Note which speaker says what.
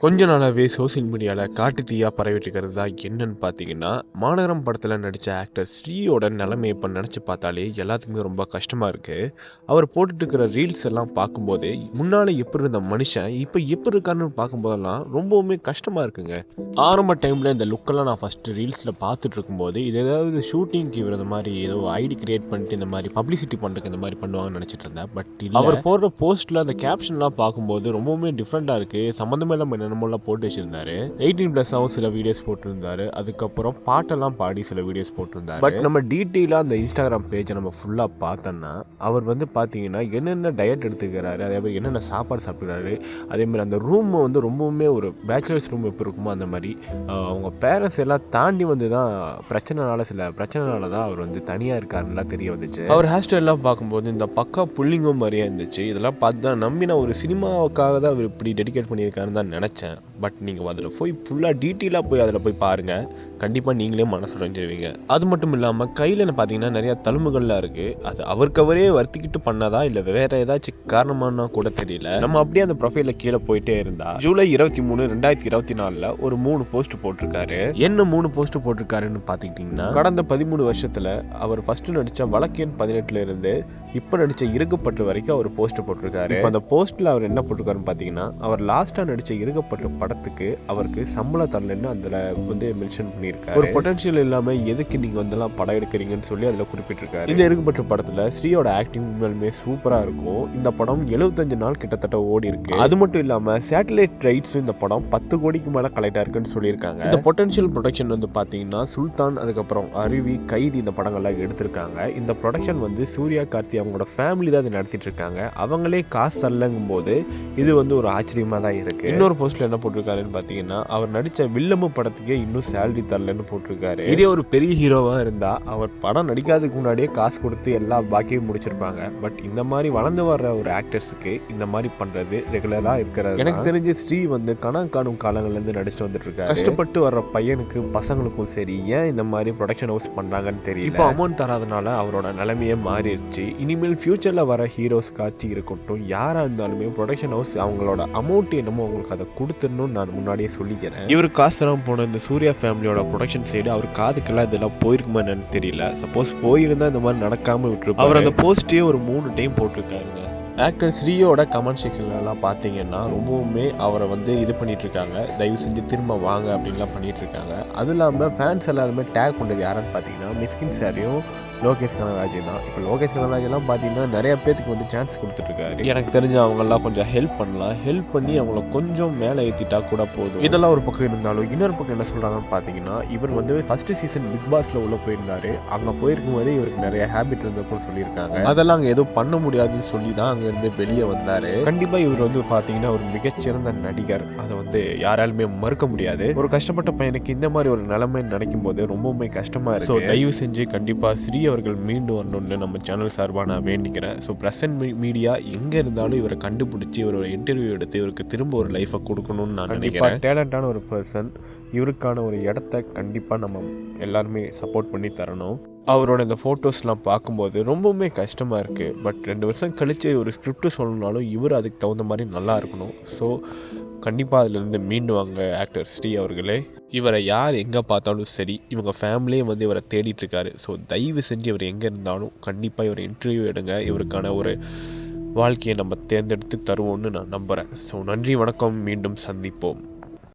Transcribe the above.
Speaker 1: கொஞ்ச நாளாகவே சோஷியல் மீடியாவில் காட்டு தீயாக பரவிட்டு இருக்கிறது தான் என்னன்னு பார்த்தீங்கன்னா மாநகரம் படத்தில் நடித்த ஆக்டர் ஸ்ரீயோட நிலைமை இப்போ நினச்சி பார்த்தாலே எல்லாத்துக்குமே ரொம்ப கஷ்டமாக இருக்குது அவர் போட்டுட்டு இருக்கிற ரீல்ஸ் எல்லாம் பார்க்கும்போது முன்னால் எப்படி இருந்த மனுஷன் இப்போ எப்படி இருக்காருன்னு பார்க்கும்போதெல்லாம் ரொம்பவுமே கஷ்டமாக இருக்குங்க. ஆரம்ப டைமில் இந்த லுக்கெல்லாம் நான் ஃபஸ்ட்டு ரீல்ஸில் பார்த்துட்டு இருக்கும்போது இது ஏதாவது ஷூட்டிங்க்கு இவர் இந்த மாதிரி ஏதோ ஐடி கிரியேட் பண்ணிட்டு இந்த மாதிரி பப்ளிசிட்டி பண்ணுறதுக்கு இந்த மாதிரி பண்ணுவாங்கன்னு நினச்சிட்டு இருந்தேன். பட் அவர் போடுற போஸ்ட்டில் அந்த கேப்ஷன்லாம் பார்க்கும்போது ரொம்பவுமே டிஃப்ரெண்ட்டாக இருக்குது சம்மந்தமே இல்லாமல் என்னென்னமோலாம் போட்டு வச்சிருந்தாரு. எயிட்டீன் ப்ளஸ்ஸாகவும் சில வீடியோஸ் போட்டிருந்தாரு. அதுக்கப்புறம் பாட்டெல்லாம் பாடி சில வீடியோஸ் போட்டிருந்தாரு. பட் நம்ம டீட்டெயிலாக அந்த இன்ஸ்டாகிராம் பேஜை நம்ம ஃபுல்லாக பார்த்தோன்னா அவர் வந்து பார்த்தீங்கன்னா என்னென்ன டயட் எடுத்துக்கிறாரு அதே மாதிரி என்னென்ன சாப்பாடு சாப்பிட்றாரு அதே மாதிரி அந்த ரூம் வந்து ரொம்பவுமே ஒரு பேச்சுலர்ஸ் ரூம் எப்படி இருக்குமோ அந்த மாதிரி அவங்க பேரண்ட்ஸ் எல்லாம் தாண்டி வந்து தான் பிரச்சனைனால சில பிரச்சனைனால தான் அவர் வந்து தனியாக இருக்காருலாம் தெரிய வந்துச்சு. அவர் ஹேர் ஸ்டைல்லாம் பார்க்கும்போது இந்த பக்கா புள்ளிங்கும் மாதிரியே இருந்துச்சு. இதெல்லாம் பார்த்து தான் நம்பி நான் ஒரு சினிமாவுக்காக தான் அவர் இப்படி டெடிகேட் பண்ணியிருக்காருன்னு தான் நினச்சேன். பட் நீங்கள் அதில் போய் ஃபுல்லாக டீட்டெயிலாக போய் அதில் போய் பாருங்கள் கண்டிப்பாக நீங்களே மனசு உடைஞ்சிருவீங்க அது மட்டும் இல்லாமல் கையில் பார்த்தீங்கன்னா நிறையா தழும்புகள்லாம் இருக்குது அது அவருக்கு அவரே வருத்திக்கிட்டு பண்ணதா? இல்லை வேற ஏதாச்சும் காரணமானா கூட தெரியல. நம்ம அப்படியே அந்த ப்ரொஃபைலில் கீழே போயிட்டே இருந்தா ஜூலை இருபத்தி மூணு ரெண்டாயிரத்தி இருபத்தி நாலில் ஒரு மூணு போஸ்ட் போட்டிருக்காரு. என்ன மூணு போஸ்ட் போட்டிருக்காருன்னு பார்த்துக்கிட்டிங்கன்னா கடந்த பதிமூணு வருஷத்தில் அவர் ஃபர்ஸ்ட் நடித்த வழக்கின் பதினெட்டுல இருந்து இப்போ நடித்த இருக்கப்பட்டு வரைக்கும் அவர் போஸ்ட் போட்டிருக்காரு. இப்போ அந்த போஸ்ட்டில் அவர் என்ன போட்டிருக்காருன்னு பார்த்தீங்கன்னா அவர் லாஸ்ட்டாக நடித்த இருக்கப்பட்டு படத்துக்கு அவருக்கு சம்பளம் தரலன்னு அதில் வந்து மென்ஷன் பண்ணியிருக்காரு. ஒரு பொட்டன்ஷியல் இல்லாமல் எதுக்கு நீங்கள் வந்தெல்லாம் படம் எடுக்கிறீங்கன்னு சொல்லி அதில் குறிப்பிட்டிருக்காரு. இந்த இருக்கப்பட்ட படத்தில் ஸ்ரீயோட ஆக்டிங் உண்மையுமே சூப்பராக இருக்கும். இந்த படம் எழுபத்தஞ்சு நாள் கிட்டத்தட்ட ஓடி இருக்கு. அது மட்டும் இல்லாமல் சேட்டலைட் ரைட்ஸும் இந்த படம் பத்து கோடிக்கு மேலே கலெக்ட் ஆயிருக்குன்னு சொல்லியிருக்காங்க. இந்த பொட்டன்ஷியல் ப்ரொடக்ஷன் வந்து பார்த்தீங்கன்னா சுல்தான் அதுக்கப்புறம் அருவி கைதி இந்த படங்கள்லாம் எடுத்திருக்காங்க. இந்த ப்ரொடக்ஷன் வந்து சூர்யா கார்த்தி அவங்களோட ஃபேமிலி தான் இதை நடத்திட்டு இருக்காங்க அவங்களே காசு தரலங்கும் போது இது வந்து ஒரு ஆச்சரியமாக தான் இருக்கு. இன்னொரு போஸ்ட்ல என்ன போட்டிருக்காருன்னு பார்த்தீங்கன்னா அவர் நடித்த வில்லம்பு படத்துக்கே இன்னும் சேலரி தரலன்னு போட்டிருக்காரு. இதே ஒரு பெரிய ஹீரோவாக இருந்தா அவர் படம் நடிக்காததுக்கு முன்னாடியே காசு கொடுத்து எல்லா பாக்கியும் முடிச்சிருப்பாங்க. பட் இந்த மாதிரி வளர்ந்து வர்ற ஒரு ஆக்டர்ஸுக்கு இந்த மாதிரி பண்றது ரெகுலராக இருக்கிறது எனக்கு தெரிஞ்சு ஸ்ரீ வந்து கணம் காணும் காலங்கள்ல இருந்து நடிச்சுட்டு வந்துட்டு இருக்காரு கஷ்டப்பட்டு வர்ற பையனுக்கு பசங்களுக்கும் சரி ஏன் இந்த மாதிரி ப்ரொடக்ஷன் ஹவுஸ் பண்றாங்கன்னு தெரியல. இப்போ அமௌண்ட் தராதனால அவரோட நிலைமையே மாறிடுச்சு. இனிமேல் ஃபியூச்சர்ல வர ஹீரோஸ் காட்சி இருக்கட்டும் யாரா இருந்தாலுமே ப்ரொடக்ஷன் ஹவுஸ் அவங்களோட அமௌண்ட் என்னமோ அவங்களுக்கு அதை கொடுத்துடணும்னு நான் முன்னாடியே சொல்லிக்கிறேன். இவர் காசுலாம் போன இந்த சூர்யா ஃபேமிலியோட ப்ரொடக்ஷன் சைடு அவர் காதுக்கெல்லாம் இதெல்லாம் போயிருக்குமா என்னன்னு தெரியல. சப்போஸ் போயிருந்தா இந்த மாதிரி நடக்காம விட்டுருப்பாரு. அவர் அந்த போஸ்டே ஒரு மூணு டைம் போட்டிருக்காருங்க ஆக்டர் ஸ்ரீயோட கமெண்ட் செக்ஷன்லலாம் பார்த்தீங்கன்னா ரொம்பவுமே அவரை வந்து இது பண்ணிட்டு இருக்காங்க தயவு செஞ்சு திரும்ப வாங்க அப்படின்லாம் பண்ணிட்டு இருக்காங்க அதுவும் இல்லாமல் ஃபேன்ஸ் எல்லாருமே டேக் பண்ணது யாருன்னு பார்த்தீங்கன்னா மிஸ்கின் சாரியும் லோகேஷ் கனகராஜ் தான் இப்போ லோகேஷ் கனகராஜ் எல்லாம் பார்த்தீங்கன்னா நிறைய பேத்துக்கு வந்து சான்ஸ் கொடுத்துட்ருக்காரு எனக்கு தெரிஞ்ச அவங்கெல்லாம் கொஞ்சம் ஹெல்ப் பண்ணலாம். ஹெல்ப் பண்ணி அவங்கள கொஞ்சம் மேலே ஏற்றிட்டா கூட போதும். இதெல்லாம் ஒரு பக்கம் இருந்தாலும் இன்னொரு பக்கம் என்ன சொல்கிறாங்கன்னு பார்த்தீங்கன்னா இவர் வந்து ஃபர்ஸ்ட் சீசன் பிக் பாஸ்ல உள்ள போயிருந்தாரு. அங்கே போயிருக்கும் போதே இவருக்கு நிறைய ஹேபிட் இருந்தப்போ சொல்லியிருக்காங்க. அதெல்லாம் அங்கே எதுவும் பண்ண முடியாதுன்னு சொல்லி தான் அங்கேருந்து வெளியே வந்தார். கண்டிப்பாக இவர் வந்து பார்த்தீங்கன்னா ஒரு மிகச்சிறந்த நடிகர். அதை வந்து யாராலுமே மறுக்க முடியாது. ஒரு கஷ்டப்பட்ட பையனுக்கு இந்த மாதிரி ஒரு நிலைமை நினைக்கும் போது ரொம்பவுமே கஷ்டமா இருக்கு. ஸோ தயவு செஞ்சு கண்டிப்பாக ஸ்ரீ அவர்கள் மீண்டு வரணும்னு நம்ம சேனல் சார்பாக நான் வேண்டிக்கிறேன். ஸோ ப்ரெசன்ட் மீடியா எங்கே இருந்தாலும் இவரை கண்டுபிடிச்சி இவரோட இன்டர்வியூ எடுத்து இவருக்கு திரும்ப ஒரு லைஃபை கொடுக்கணும்னு நான் நினைக்கிறேன். டேலண்டான ஒரு பர்சன் இவருக்கான ஒரு இடத்த கண்டிப்பாக நம்ம எல்லாருமே சப்போர்ட் பண்ணி தரணும். அவரோட இந்த ஃபோட்டோஸ்லாம் பார்க்கும்போது ரொம்பவுமே கஷ்டமாக இருக்குது பட் ரெண்டு வருஷம் கழித்து ஒரு ஸ்கிரிப்ட் சொல்லணும்னாலும் இவர் அதுக்கு தகுந்த மாதிரி நல்லா இருக்கணும். ஸோ கண்டிப்பாக அதிலிருந்து மீண்டு வாங்க ஆக்டர் ஸ்ரீ அவர்களே. இவரை யார் எங்கே பார்த்தாலும் சரி இவங்க ஃபேமிலியே வந்து இவரை தேடிட்டுருக்காரு. ஸோ தயவு செஞ்சு இவர் எங்கே இருந்தாலும் கண்டிப்பாக இவர் இன்டர்வியூ எடுங்க. இவருக்கான ஒரு வாழ்க்கையை நம்ம தேர்ந்தெடுத்து தருவோம்னு நான் நம்புகிறேன் ஸோ நன்றி வணக்கம். மீண்டும் சந்திப்போம்.